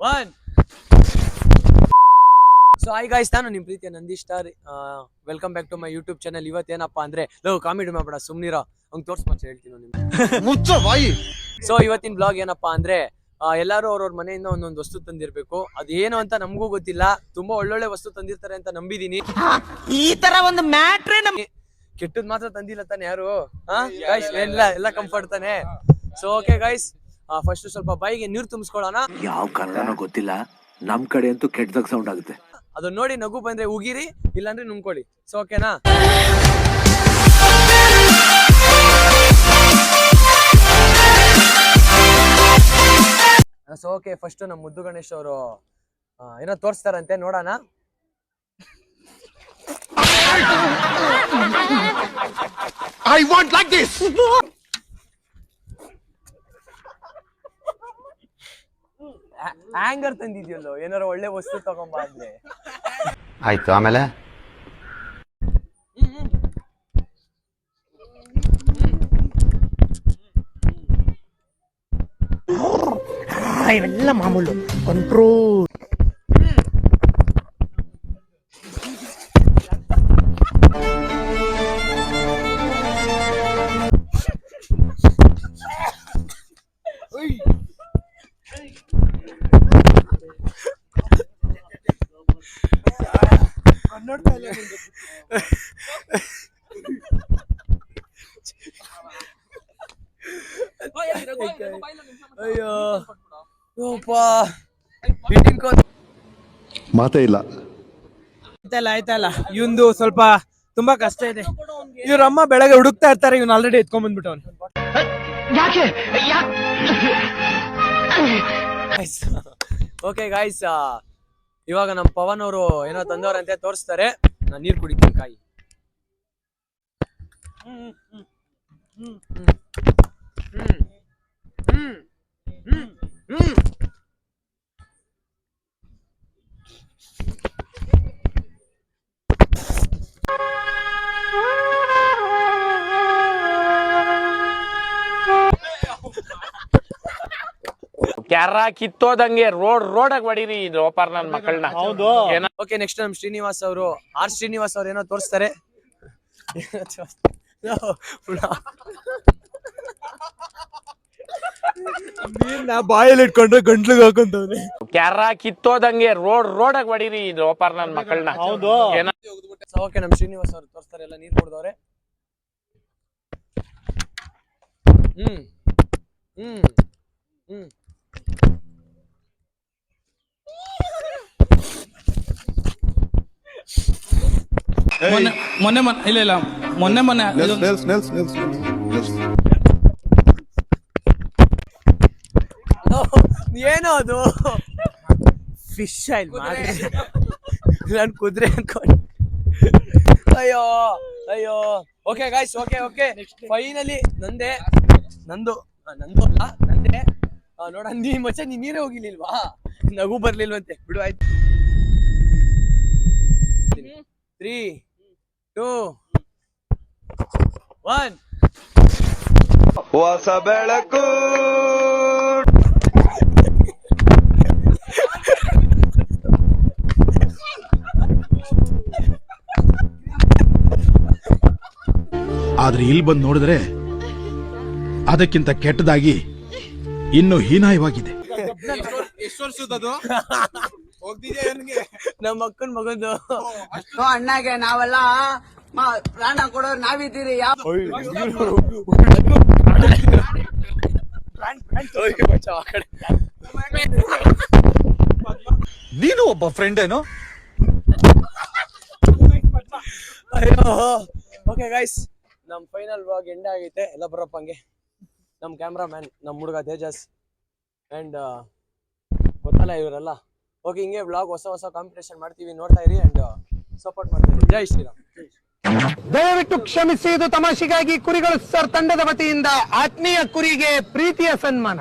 One so I guys ನಾನು ನಿಮ್ ಪ್ರೀತಿಯ Nandish star. Welcome back to my YouTube channel ಇವತ್ತೇನಪ್ಪ ಅಂದ್ರೆ ಲವ್ ಕಾಮಿಡಿ ಮಾಡ್ಬೇಡ ಸುಮ್ನಿರೋ. ಹಂಗ್ ತೋರ್ಸ್ ಮತ್ತೆ ಹೇಳ್ತೀನಿ ನಿಮ್ಗೆ. ಮುಚ್ಚ ಬಾಯಿ. ಸೊ ಇವತ್ತಿನ ಬ್ಲಾಗ್ ಏನಪ್ಪಾ ಅಂದ್ರೆ ಎಲ್ಲರೂ ಅವ್ರವ್ರ ಮನೆಯಿಂದ ಒಂದೊಂದು ವಸ್ತು ತಂದಿರ್ಬೇಕು. ಅದೇನು ಅಂತ ನಮಗೂ ಗೊತ್ತಿಲ್ಲ. ತುಂಬಾ ಒಳ್ಳೊಳ್ಳೆ ವಸ್ತು ತಂದಿರ್ತಾರೆ ಅಂತ ನಂಬಿದೀನಿ. ಈ ತರ ಒಂದು ಮ್ಯಾಟ್ರೇ ನಮ್ಗೆ ಕೆಟ್ಟದ್ ಮಾತ್ರ ತಂದಿಲ್ಲ ತಾನೆ ಯಾರು? ಎಲ್ಲ ಎಲ್ಲ ಕಂಫರ್ಟ್ ತಾನೆ? ಸೊ ಓಕೆ ಗೈಸ್ ಫಸ್ಟ್ ಸ್ವಲ್ಪ ಬೈಗೆ ನೀರು ತುಂಬಿಸ್ಕೊಳ್ಳೋಣ. ಯಾವ ಕಾರಣನೋ ಗೊತ್ತಿಲ್ಲ. ನಮ್ ಕಡೆ ಅಂತೂ ಕೆಟ್ಟದಾಗ ಸೌಂಡ್ ಆಗುತ್ತೆ. ಅದನ್ನ ನೋಡಿ ನಗು ಬಂದ್ರೆ ಉಗಿರಿ ಇಲ್ಲಾಂದ್ರೆ ನುಂಗ್ಕೊಳ್ಳಿ. ಸೊ ಓಕೆನಾ ಸೊ ಓಕೆ ಫಸ್ಟ್ ನಮ್ಮ ಮುದ್ದು ಗಣೇಶ್ ಅವರು ಏನೋ ತೋರಿಸ್ತಾರಂತೆ ನೋಡೋಣ. I want like this anger ತಂದಿದ್ಯಲ್ಲೋ? ಏನಾರ ಒಳ್ಳೆ ವಸ್ತು ತಗೊಂಬ ಅಂದ್ರೆ ಆಯ್ತು ಆಮೇಲೆ? ಇವೆಲ್ಲ ಮಾಮೂಲು. ಕಂಟ್ರೋಲ್ ಅಯ್ಯೋ. ಇಲ್ಲ ಅಯ್ಯೋ ಮಾತೇ ಇಲ್ಲ. ಆಯ್ತಲ್ಲ ಆಯ್ತಲ್ಲ. ಇವಂದು ಸ್ವಲ್ಪ ತುಂಬಾ ಕಷ್ಟ ಇದೆ. ಇವ್ರ ಅಮ್ಮ ಬೆಳಗ್ಗೆ ಹುಡುಕ್ತಾ ಇರ್ತಾರೆ ಇವ್ನ ಆಲ್ರೆಡಿ ಎತ್ಕೊಂಡ್ ಬಂದ್ಬಿಟ್ಟವನು ಓಕೆ ಗಾಯ್ಸ್ ಇವಾಗ ನಮ್ಮ ಪವನ್ ಅವರು ಏನೋ ತಂದವರಂತೆ ತೋರಿಸ್ತಾರೆ ನಾನು ನೀರು ಕುಡಿತೀನಿ ಕಾಯಿ ಹ್ಮ್, ಹ್ಮ್, ಹ್ಮ್, ಹ್ಮ್, ಹ್ಮ್, ಹ್ಮ್, ಹ್ಮ್. ಕಿತ್ತೋದಂಗೆ ರೋಡ್ ರೋಡಾಗ ಹೊಡೀರಿ ಇದು ಓಪರ್ ನನ್ ಮಕ್ಕಳನ್ನ ಹೌದು. ಓಕೆ ನೆಕ್ಸ್ಟ್ ನಮ್ ಶ್ರೀನಿವಾಸ್ ಅವರು. ಆರ್ ಶ್ರೀನಿವಾಸ್ ಅವ್ರು ಏನೋ ತೋರಿಸ್ತಾರೆ. ಬಾಯಲ್ಲಿ ಇಟ್ಕೊಂಡ್ರೆ ಗಂಟ್ಲಿಗೆ ಹಾಕೊಂತವ್ರಿ ಕ್ಯಾರ ಕಿತ್ತೋದಂಗೆ ರೋಡ್ ರೋಡಾಗ ಹೊಡೀರಿ ಇದು ಓಪರ್ ನನ್ ಮಕ್ಕಳನ್ನ ಹೌದು. ಓಕೆ ನಮ್ ಶ್ರೀನಿವಾಸ್ ಅವ್ರು ತೋರಿಸ್ತಾರೆ ಎಲ್ಲ ನೀರ್ ಕುಡ್ದವ್ರೆ. ಹ್ಮ್. ಹ್ಮ್. ಹ್ಮ್. ಮೊನ್ನೆ ಮೊನ್ನೆ ಮೊನ್ನೆ ಇಲ್ಲ ಇಲ್ಲ. ಮೊನ್ನೆ ಮೊನ್ನೆ ಇದು- ನೆಲ್ಸ್ ನೆಲ್ಸ್ ನೆಲ್ಸ್ ನೆಲ್ಸ್ ಏನೋ ಅದು? ಫಿಶ್ ಆಯ್ಲ್ ನಾನು ಕುದುರೆ ಅನ್ಕೊಂಡು. ಅಯ್ಯೋ ಅಯ್ಯೋ. Okay guys okay okay finally ನಂದೆ. ನಂದು ಆ, ನಂದು ಅಲ್ಲ ನಂದೆ. ಆ, ನೋಡ ನೀ ಮಚ್ಚ ನೀ ನೀರೇ ಹೋಗಿಲಿಲ್ವಾ ನಗು ಬರ್ಲಿಲ್ವಂತೆ. ಬಿಡು ಆಯ್ತು. ತ್ರೀ ಟೂ ಒನ್ ಹೊಸ ಬೆಳಕು. ಆದ್ರೆ ಇಲ್ಲಿ ಬಂದು ನೋಡಿದ್ರೆ ಅದಕ್ಕಿಂತ ಕೆಟ್ಟದಾಗಿ ಇನ್ನು ಹೀನಾಯವಾಗಿದೆ. ನಮ್ಮ ಅಕ್ಕನ ಮಗಂದು ಅಣ್ಣಗೆ ನಾವೆಲ್ಲ ಮ- ಪ್ರಾಣ ಕೊಡೋರು ನಾವಿದ್ದೀರಿ ಯಾವ ನೀನು ಒಬ್ಬ ಫ್ರೆಂಡ್ ಏನು ಅಯ್ಯೋ ಓಕೆ ಗೈಸ್ ನಮ್ ಫೈನಲ್ ವ್ಲಾಗ್ ಎಂಡ್ ಆಗೈತೆ ಎಲ್ಲ ಬರಪ್ಪ ಹಂಗೆ ನಮ್ ಕ್ಯಾಮ್ರಾ ಮ್ಯಾನ್ ನಮ್ ಹುಡುಗ ತೇಜಸ್ ಅಂಡ್ ಗೊತ್ತಲ್ಲ ಇವರೆಲ್ಲ ಓಕೆ ಹಿಂಗೆ ಬ್ಲಾಗ್ ಹೊಸ ಹೊಸ ಕಾಂಪಿಟೇಷನ್ ಮಾಡ್ತೀವಿ ನೋಡ್ತಾ ಇರಿ ಅಂಡ್ ಸಪೋರ್ಟ್ ಮಾಡ್ತೀವಿ ಜೈ ಶ್ರೀರಾಮ್. ದಯವಿಟ್ಟು ಕ್ಷಮಿಸಿ ಇದು ತಮಾಷೆಗಾಗಿ ಕುರಿಗಳು ಸರ್ ತಂಡದ ವತಿಯಿಂದ ಆತ್ಮೀಯ ಕುರಿಗೆ ಪ್ರೀತಿಯ ಸನ್ಮಾನ.